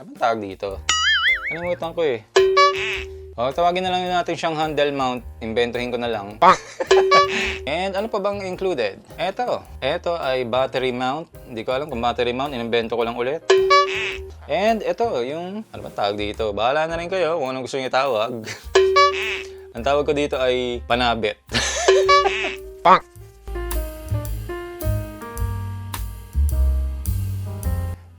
Ano bang tawag dito? Kalimutan ko eh. O, tawagin na lang natin siyang handle mount. Inventohin ko na lang. And ano pa bang included? Eto. Eto ay battery mount. Hindi ko alam kung battery mount. Inimbento ko lang ulit. And ito, yung... Ano ba tawag dito? Bahala na rin kayo kung anong gusto niyo tawag. Ang tawag ko dito ay panabit.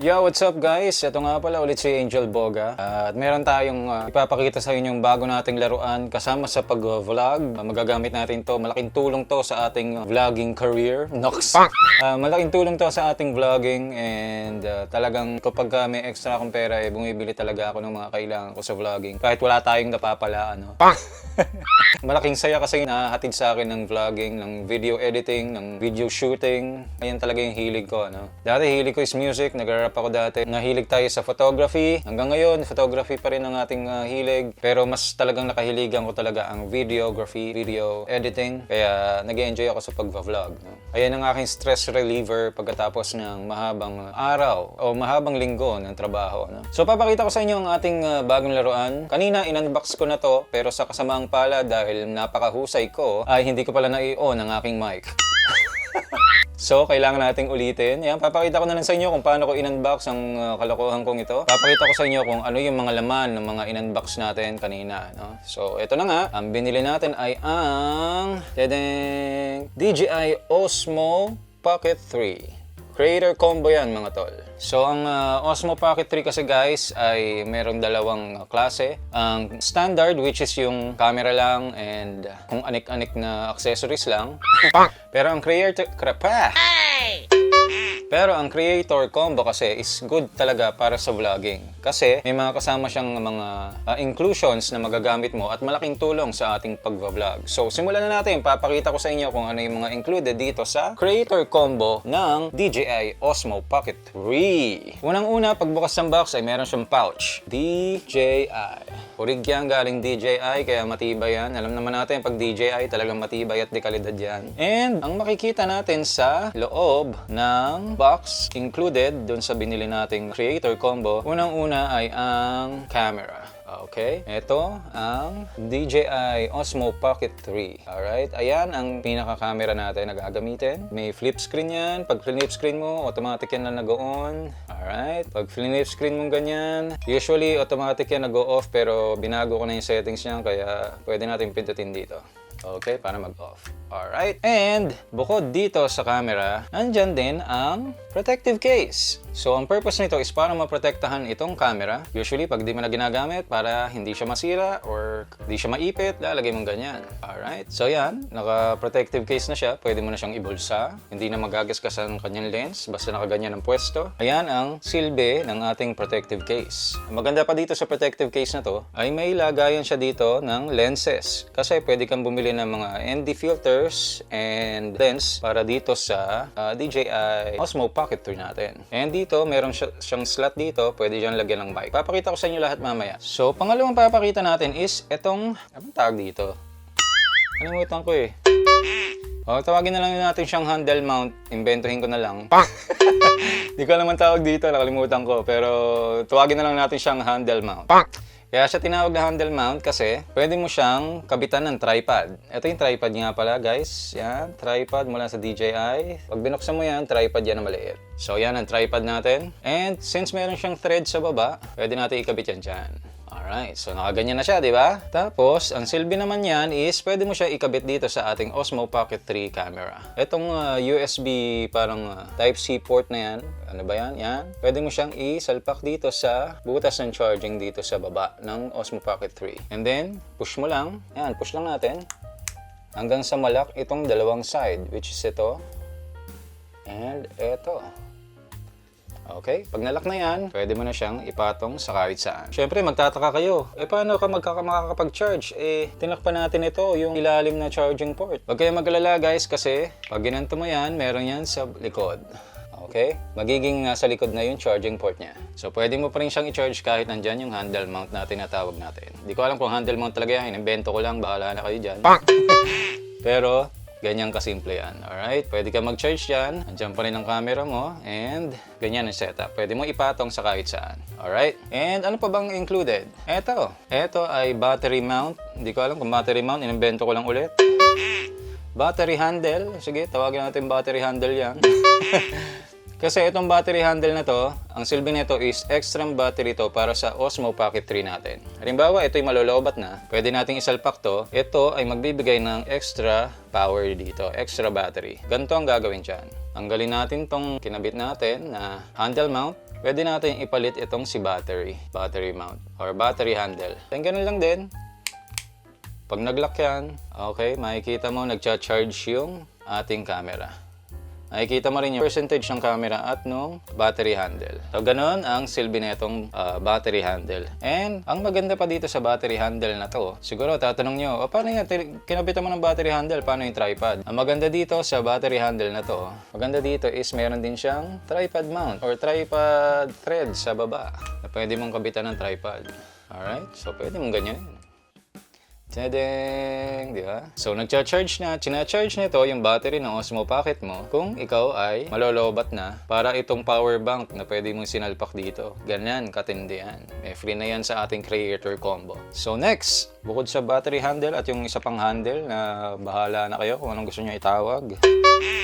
Yo, what's up guys? Ito nga pala ulit si Angel Boga. At meron tayong ah, ipapakita sa inyo yung bago nating laruan kasama sa pag-vlog. Ah, magagamit natin to. Malaking tulong to sa ating ah, vlogging career. Nox! Ah, malaking tulong to sa ating vlogging and ah, talagang kapag ah, may extra akong pera, eh, bumibili talaga ako ng mga kailangan ko sa vlogging. Kahit wala tayong napapala, ano. Malaking saya kasi nahatid sa akin ng vlogging, ng video editing, ng video shooting. Ayan talaga yung hilig ko. Ano? Dati hilig ko is music, nag-rap ako dati. Nahilig tayo sa photography. Hanggang ngayon, photography pa rin ang ating ah, hilig. Pero mas talagang nakahiligan ko talaga ang videography, video editing. Kaya nag enjoy ako sa pag-vlog. No? Ayan ang aking stress reliever pagkatapos ng mahabang araw o mahabang linggo ng trabaho. No? So papakita ko sa inyo ang ating ah, bagong laruan. Kanina in-unbox ko na to pero sa kasamaang pala dahil napakahusay ko ay hindi ko pala na-i-on ang aking mic. So, kailangan nating ulitin. Yan, papakita ko na lang sa inyo kung paano ko in-unbox ang uh, kalokohan kong ito. Papakita ko sa inyo kung ano yung mga laman ng mga in-unbox natin kanina. No? So, ito na nga. Ang binili natin ay ang tadang, DJI Osmo Pocket 3. Creator combo yan mga tol. So ang uh, Osmo Pocket 3 kasi guys ay meron dalawang uh, klase. Ang standard which is yung camera lang and uh, kung anik-anik na accessories lang. Pero ang creator... Krapa! Pero ang creator combo kasi is good talaga para sa vlogging. Kasi may mga kasama siyang mga uh, inclusions na magagamit mo at malaking tulong sa ating pagva-vlog. So simulan na natin. Papakita ko sa inyo kung ano yung mga included dito sa creator combo ng DJI Osmo Pocket 3. Unang-una, pagbukas ng box ay meron siyang pouch. DJI. Urig yan galing DJI kaya matibay yan. Alam naman natin pag DJI talagang matibay at dekalidad yan. And ang makikita natin sa loob ng box included dun sa binili nating creator combo, unang-una ay ang camera. Okay, ito ang DJI Osmo Pocket 3. Alright, ayan ang pinaka-camera natin na gagamitin. May flip screen yan. Pag flip screen mo, automatic yan na nag-on. Alright, pag flip screen mo ganyan, usually automatic yan nag-off pero binago ko na yung settings niyan kaya pwede natin pindutin dito. Okay, para mag-off. Alright. And, bukod dito sa camera, nandyan din ang protective case. So, ang purpose nito is para maprotektahan itong camera. Usually, pag di mo na ginagamit, para hindi siya masira or di siya maipit, lalagay mong ganyan. Alright. So, yan. Naka-protective case na siya. Pwede mo na siyang ibulsa. Hindi na magagasgas ang kanyang lens. Basta nakaganyan ang pwesto. Ayan ang silbi ng ating protective case. Ang maganda pa dito sa protective case na to, ay may lagayan siya dito ng lenses. Kasi pwede kang bumili ng mga ND filters and lens para dito sa uh, DJI Osmo Pocket 3 natin. And dito, meron siya, siyang slot dito, pwede dyan lagyan ng mic. Papakita ko sa inyo lahat mamaya. So, pangalawang papakita natin is itong, anong tawag dito? Kalimutan ko eh. O, tawagin na lang natin siyang handle mount. Inventohin ko na lang. Hindi ko naman tawag dito, nakalimutan ko. Pero tawagin na lang natin siyang handle mount. Kaya siya tinawag na handle mount kasi pwede mo siyang kabitan ng tripod. Ito yung tripod nga pala guys. Yan, tripod mula sa DJI. Pag binuksan mo yan, tripod yan na maliit. So yan ang tripod natin. And since meron siyang thread sa baba, pwede natin ikabit yan dyan. Alright, so nakaganyan na siya, di ba? Tapos, ang silbi naman yan is pwede mo siya ikabit dito sa ating Osmo Pocket 3 camera. Itong uh, USB parang uh, Type-C port na yan, ano ba yan? Yan. Pwede mo siyang isalpak dito sa butas ng charging dito sa baba ng Osmo Pocket 3. And then, push mo lang. Yan, push lang natin. Hanggang sa malak itong dalawang side, which is ito. And ito. Okay? Pag nalak na yan, pwede mo na siyang ipatong sa kahit saan. Siyempre, magtataka kayo. Eh, paano ka magkaka- makakapag-charge? Eh, tinakpan natin ito, yung ilalim na charging port. Huwag kayo magalala guys kasi pag ginanto mo yan, meron yan sa likod. Okay? Magiging nasa likod na yung charging port niya. So, pwede mo pa rin siyang i-charge kahit nandyan yung handle mount natin na tawag natin. Hindi ko alam kung handle mount talaga yan. Inimbento ko lang. Bahala na kayo dyan. Pero, Ganyan kasimple yan. Alright? Pwede ka mag-charge yan. Andiyan pa rin ang camera mo. And ganyan ang setup. Pwede mo ipatong sa kahit saan. Alright? And ano pa bang included? Eto. Eto ay battery mount. Hindi ko alam kung battery mount. Inimbento ko lang ulit. Battery handle. Sige, tawagin natin battery handle yan. Kasi itong battery handle na to, ang silbi nito is extra battery to para sa Osmo Pocket 3 natin. Halimbawa, ito'y malolobat na, pwede nating isalpak to. Ito ay magbibigay ng extra power dito, extra battery. Ganito ang gagawin dyan. Tanggalin natin tong kinabit natin na handle mount. Pwede natin ipalit itong si battery, battery mount, or battery handle. Then ganun lang din. Pag nag-lock yan, okay, makikita mo nagcha-charge yung ating camera. Nakikita mo rin yung percentage ng camera at nung battery handle. So, ganun ang silbi nitong ah, battery handle. And, ang maganda pa dito sa battery handle na to, siguro tatanong nyo, o paano yan, kinabitan mo ng battery handle, paano yung tripod? Ang maganda dito sa battery handle na to, maganda dito is meron din siyang tripod mount or tripod thread sa baba na pwede mong kabitan ng tripod. Alright? So, pwede mong ganyan. Tadang! Di ba? So, nagcha-charge na, china-charge nito yung battery ng Osmo Pocket mo kung ikaw ay malolobat na para itong power bank na pwede mong sinalpak dito. Ganyan, katindi yan. May free na yan sa ating creator combo. So, next, bukod sa battery handle at yung isa pang handle na bahala na kayo kung anong gusto nyo itawag.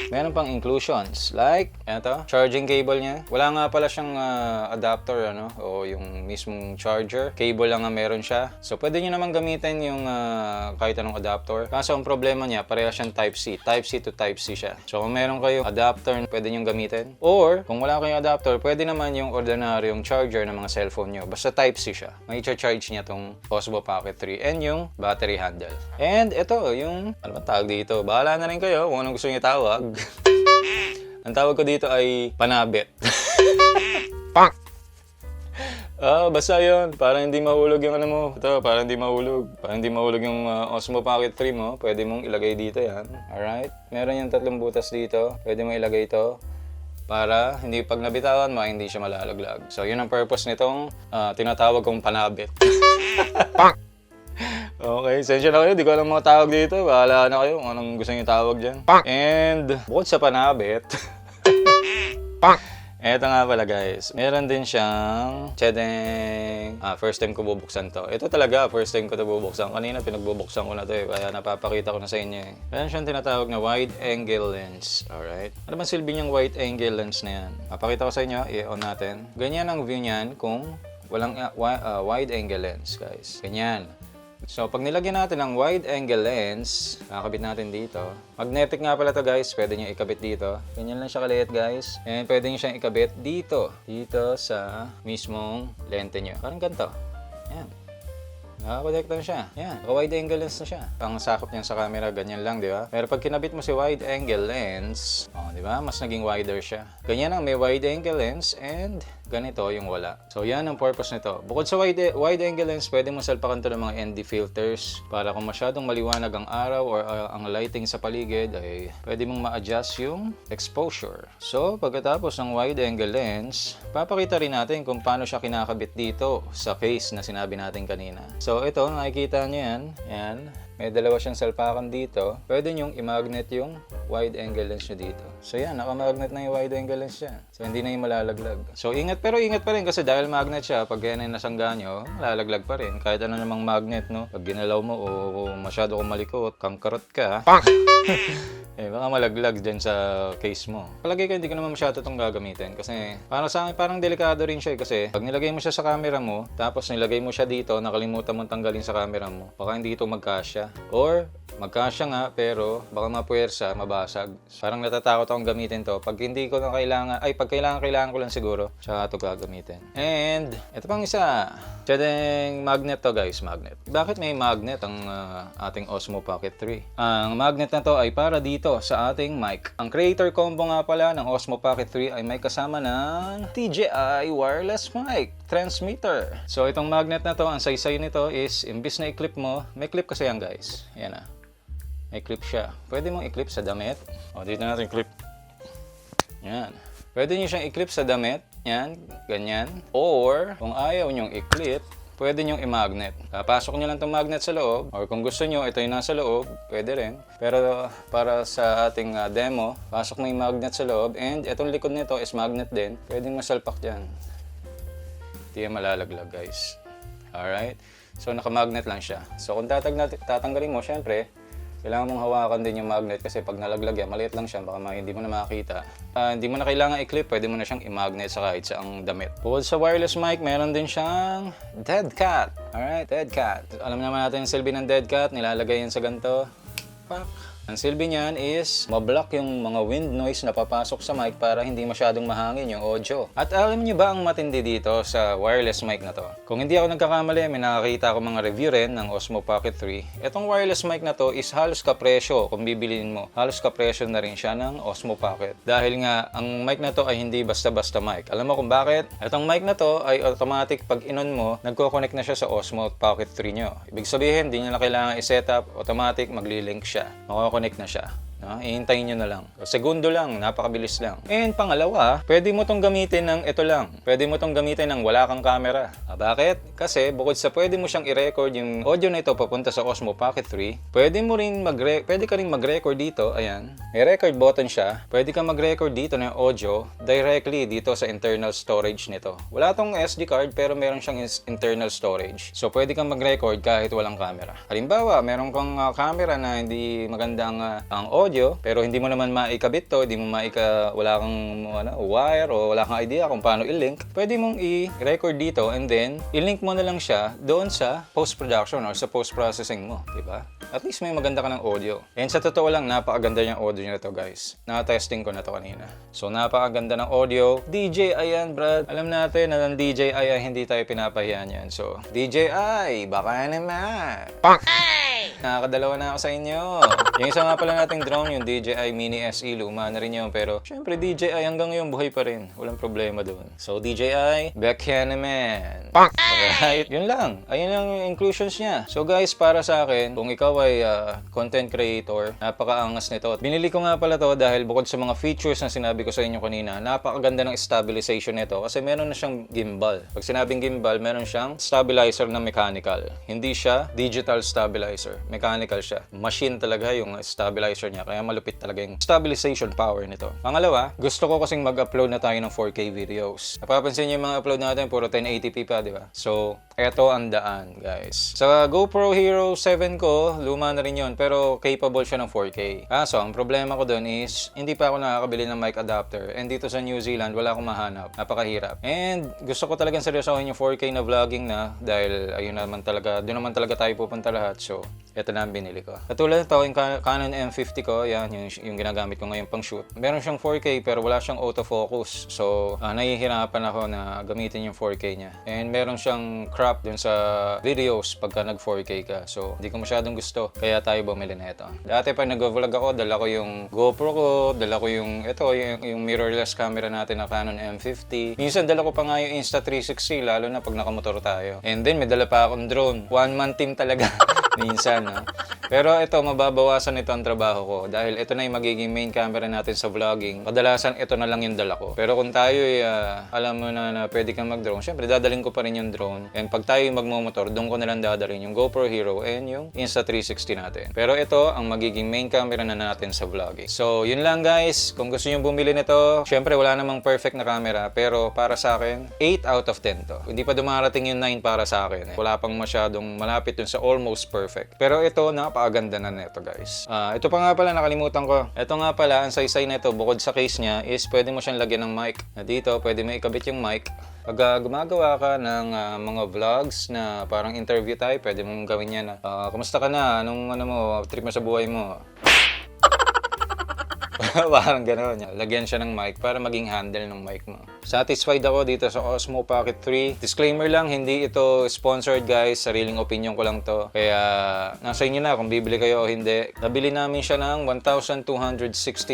Meron pang inclusions like eto, charging cable niya. Wala nga pala siyang ah, adapter ano o yung mismong charger. Cable lang nga meron siya. So pwede niyo naman gamitin yung ah, kahit anong adapter. Kaso ang problema niya, pareha siyang Type C. Type C to Type C siya. So kung meron kayong adapter, pwede niyo gamitin. Or kung wala kayong adapter, pwede naman yung ordinaryong charger ng mga cellphone niyo. Basta Type C siya. May charge niya tong Osmo Pocket 3 and yung battery handle. And ito, yung ano ba tawag dito? Bahala na rin kayo kung anong gusto niyo tawag. Ang tawag ko dito ay panabit. Pak! Ah, basta yun. Para hindi mahulog yung ano mo. Ito, para hindi mahulog. Para hindi mahulog yung ah, Osmo Pocket 3 mo, pwede mong ilagay dito yan. Alright? Meron yung tatlong butas dito. Pwede mo ilagay ito para hindi pag nabitawan mo, hindi siya malalaglag. So, yun ang purpose nitong ah, tinatawag kong panabit. Okay, sensya na kayo. Di ko alam mga tawag dito. Bahala na kayo kung anong gusto niyo tawag dyan. And, bukod sa panabit, Eto nga pala guys, meron din siyang chedeng ah, first time ko bubuksan to. Ito talaga, first time ko to bubuksan. Kanina pinagbubuksan ko na to eh, kaya napapakita ko na sa inyo eh. Meron siyang tinatawag na wide angle lens, alright? Ano bang silbi niyang wide angle lens na yan? Papakita ko sa inyo, i-on natin. Ganyan ang view niyan kung walang ah, wide angle lens guys. Ganyan. So, pag nilagyan natin ng wide angle lens, kakabit natin dito. Magnetic nga pala to guys, pwede nyo ikabit dito. Ganyan lang siya kaliit guys. And pwede nyo siyang ikabit dito. Dito sa mismong lente nyo. Parang ganito. Yan. Nakakonect na siya. Yan. Wide angle lens na siya. Ang sakop niyan sa camera, ganyan lang, di ba? Pero pag kinabit mo si wide angle lens, oh, di ba? Mas naging wider siya. Ganyan ang may wide angle lens and ganito yung wala. So yan ang purpose nito. Bukod sa wide, wide angle lens, pwede mo salpakan to ng mga ND filters para kung masyadong maliwanag ang araw or uh, ang lighting sa paligid ay pwede mong ma-adjust yung exposure. So pagkatapos ng wide angle lens, papakita rin natin kung paano siya kinakabit dito sa case na sinabi natin kanina. So ito, nakikita niyo yan. Yan. May dalawa siyang salpakan dito. Pwede nyong i-magnet yung wide angle lens nyo dito. So yan, naka-magnet na yung wide angle lens siya. So hindi na yung malalaglag. So ingat, pero ingat pa rin kasi dahil magnet siya, pag yan ay nasangga nyo, malalaglag pa rin. Kahit ano namang magnet, no? Pag ginalaw mo o, masyado kang malikot, kangkarot ka, eh baka malaglag dyan sa case mo. Palagay ko hindi ko naman masyado itong gagamitin kasi para sa akin parang delikado rin siya eh, kasi pag nilagay mo siya sa camera mo tapos nilagay mo siya dito nakalimutan mong tanggalin sa camera mo baka hindi ito magkasya or magkasya nga pero baka mapuwersa, mabasag. Parang natatakot akong gamitin to pag hindi ko na kailangan ay pag kailangan kailangan ko lang siguro tsaka ito gagamitin. And ito pang isa Tiyadeng magnet to guys, magnet. Bakit may magnet ang ah, ating Osmo Pocket 3? Ang magnet na to ay para dito sa ating mic. Ang creator combo nga pala ng Osmo Pocket 3 ay may kasama ng DJI wireless mic transmitter. So itong magnet na to, ang saysay nito is imbis na i-clip mo, may clip kasi yan guys. Yan ah. May clip siya. Pwede mong i-clip sa damit. O, dito natin clip. Yan. Pwede nyo siyang i-clip sa damit. Yan, ganyan. Or, kung ayaw nyong i-clip, pwede nyo i-magnet. Papasok nyo lang itong magnet sa loob, or kung gusto nyo, ito yung nasa loob, pwede rin. Pero para sa ating ah, demo, pasok mo yung magnet sa loob, and itong likod nito is magnet din. Pwedeng masalpak dyan. Hindi yan malalaglag, guys. Alright? So, nakamagnet lang siya. So, kung tatanggalin mo, syempre, kailangan mong hawakan din yung magnet kasi pag nalaglag yan, maliit lang siya, baka ma- hindi mo na makakita. Ah, hindi mo na kailangan i-clip, pwede mo na siyang i-magnet sa kahit saang damit. Bukod sa wireless mic, meron din siyang dead cat. Alright, dead cat. Alam naman natin yung silbi ng dead cat, nilalagay yan sa ganito. Pak. Ang silbi niyan is mablock yung mga wind noise na papasok sa mic para hindi masyadong mahangin yung audio. At alam niyo ba ang matindi dito sa wireless mic na to? Kung hindi ako nagkakamali, may nakakita ako mga review rin ng Osmo Pocket 3. Itong wireless mic na to is halos kapresyo kung bibiliin mo. Halos kapresyo na rin siya ng Osmo Pocket. Dahil nga, ang mic na to ay hindi basta-basta mic. Alam mo kung bakit? Itong mic na to ay automatic pag inon mo, nagko-connect na siya sa Osmo Pocket 3 nyo. Ibig sabihin, hindi nyo na kailangan i-set up, automatic maglilink siya. Makakonect na siya. No? Ihintayin nyo na lang. Segundo lang, napakabilis lang. And pangalawa, pwede mo tong gamitin ng ito lang. Pwede mo tong gamitin ng wala kang camera. Ah, bakit? Kasi bukod sa pwede mo siyang i-record yung audio na ito papunta sa Osmo Pocket 3, pwede mo rin mag pwede ka rin mag-record dito, ayan. May record button siya. Pwede ka mag-record dito ng audio directly dito sa internal storage nito. Wala tong SD card pero meron siyang internal storage. So pwede kang mag-record kahit walang camera. Halimbawa, meron kang ah, camera na hindi magandang ah, ang audio pero hindi mo naman maikabit to, hindi mo maika wala kang ano, wire o wala kang idea kung paano i-link. Pwede mong i-record dito and then i-link mo na lang siya doon sa post-production or sa post-processing mo, di ba? At least may maganda ka ng audio. And sa totoo lang, napakaganda yung audio nito guys. Na-testing ko na to kanina. So napakaganda ng audio. DJI yan, Brad. Alam natin na ng DJI ay hindi tayo pinapahiyan yan. So, DJI, baka naman. Nakakadalawa na ako sa inyo. yung isa nga pala nating drone, yung DJI Mini SE, luma na rin yun. Pero, syempre, DJI hanggang ngayon buhay pa rin. Walang problema doon. So, DJI, back here naman. Alright, yun lang. Ayun lang yung inclusions niya. So, guys, para sa akin, kung ikaw ay ah, content creator, napakaangas nito. Binili ko nga pala to dahil bukod sa mga features na sinabi ko sa inyo kanina, napakaganda ng stabilization nito kasi meron na siyang gimbal. Pag sinabing gimbal, meron siyang stabilizer na mechanical. Hindi siya digital stabilizer. Mechanical siya. Machine talaga yung stabilizer niya. Kaya malupit talaga yung stabilization power nito. Pangalawa, gusto ko kasing mag-upload na tayo ng 4K videos. Napapansin niyo yung mga upload natin, puro 1080p pa, di ba? So, eto ang daan, guys. Sa GoPro Hero 7 ko, luma na rin yun, pero capable siya ng 4K. Kaso, ang problema ko doon is, hindi pa ako nakakabili ng mic adapter. And dito sa New Zealand, wala akong mahanap. Napakahirap. And gusto ko talagang seryosohin yung 4K na vlogging na dahil ayun naman talaga, doon naman talaga tayo pupunta lahat. So, ito na ang binili ko. Katulad ito, yung Ca- Canon M50 ko, yan, yung, yung ginagamit ko ngayon pang shoot. Meron siyang 4K pero wala siyang autofocus. So, ah, nahihirapan ako na gamitin yung 4K niya. And meron siyang crop dun sa videos pagka nag 4K ka. So, hindi ko masyadong gusto. Kaya tayo bumili na ito. Dati pag nag-vlog ako, dala ko yung GoPro ko, dala ko yung, ito, yung, yung mirrorless camera natin na Canon M50. Minsan dala ko pa nga yung Insta360, lalo na pag nakamotor tayo. And then, may dala pa akong drone. One-man team talaga. Minsan, no? Pero ito, mababawasan ito ang trabaho ko dahil ito na yung magiging main camera natin sa vlogging. Kadalasan, ito na lang yung dala ko. Pero kung tayo ay ah, alam mo na na pwede kang mag-drone, syempre dadalhin ko pa rin yung drone. And pag tayo yung magmumotor, doon ko na lang dadalhin yung GoPro Hero and yung Insta360 natin. Pero ito, ang magiging main camera na natin sa vlogging. So, yun lang guys. Kung gusto nyo bumili nito, syempre wala namang perfect na camera. Pero para sa akin, 8 out of 10 to. Hindi pa dumarating yung 9 para sa akin. Eh. Wala pang masyadong malapit dun sa almost perfect. Pero ito, napakaganda na nito guys. Ah, ito pa nga pala, nakalimutan ko. Ito nga pala, ang saysay nito, bukod sa case niya, is pwede mo siyang lagyan ng mic. Na dito, pwede mo ikabit yung mic. Pag ah, gumagawa ka ng ah, mga vlogs na parang interview type, pwede mong gawin yan. Ah, kumusta ka na? Anong ano mo, trip mo sa buhay mo? Parang gano'n. Lagyan siya ng mic para maging handle ng mic mo. Satisfied ako dito sa Osmo Pocket 3. Disclaimer lang, hindi ito sponsored guys. Sariling opinion ko lang to. Kaya nasa inyo na kung bibili kayo o hindi. Nabili namin siya ng 1,260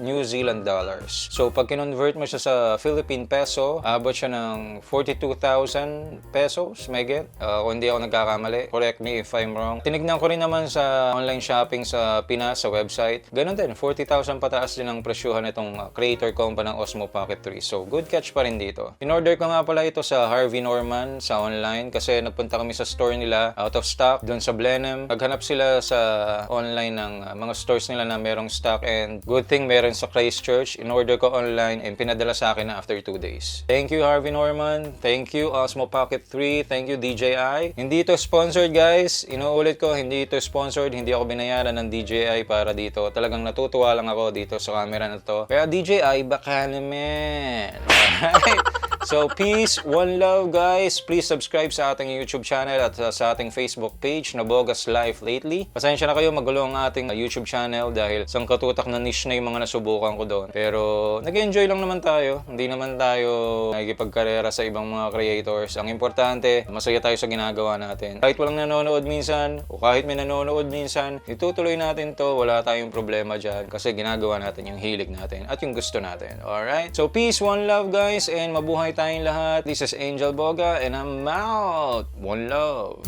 New Zealand dollars. So pag kinonvert mo siya sa Philippine peso, abot siya ng 42,000 pesos, may get. Uh, kung hindi ako nagkakamali, correct me if I'm wrong. Tinignan ko rin naman sa online shopping sa Pinas, sa website. Ganon din, 40,000 pataas din ang presyuhan itong uh, creator compa ng Osmo Pocket 3. So good catch pa rin dito. In-order ko nga pala ito sa Harvey Norman sa online kasi nagpunta kami sa store nila out of stock doon sa Blenheim. Naghanap sila sa online ng uh, mga stores nila na merong stock and good thing meron sa Christchurch. In-order ko online and pinadala sa akin na after 2 days. Thank you Harvey Norman. Thank you Osmo Pocket 3. Thank you DJI. Hindi ito sponsored guys. Inuulit ko, hindi ito sponsored. Hindi ako binayaran ng DJI para dito. Talagang natutuwa lang ako dito sa camera na to. Kaya DJI, baka naman. Alright? So, peace, one love, guys. Please subscribe sa ating YouTube channel at uh, sa ating Facebook page na Bogas Life Lately. Pasensya na kayo, magulo ang ating uh, YouTube channel dahil sang katutak na niche na yung mga nasubukan ko doon. Pero, nag-enjoy lang naman tayo. Hindi naman tayo nakikipagkarera sa ibang mga creators. Ang importante, masaya tayo sa ginagawa natin. Kahit walang nanonood minsan, o kahit may nanonood minsan, itutuloy natin to. Wala tayong problema dyan kasi ginagawa natin yung hilig natin at yung gusto natin. Alright? So, peace, one love, guys, and mabuhay tayong lahat. This is Angel Boga and I'm out. One love.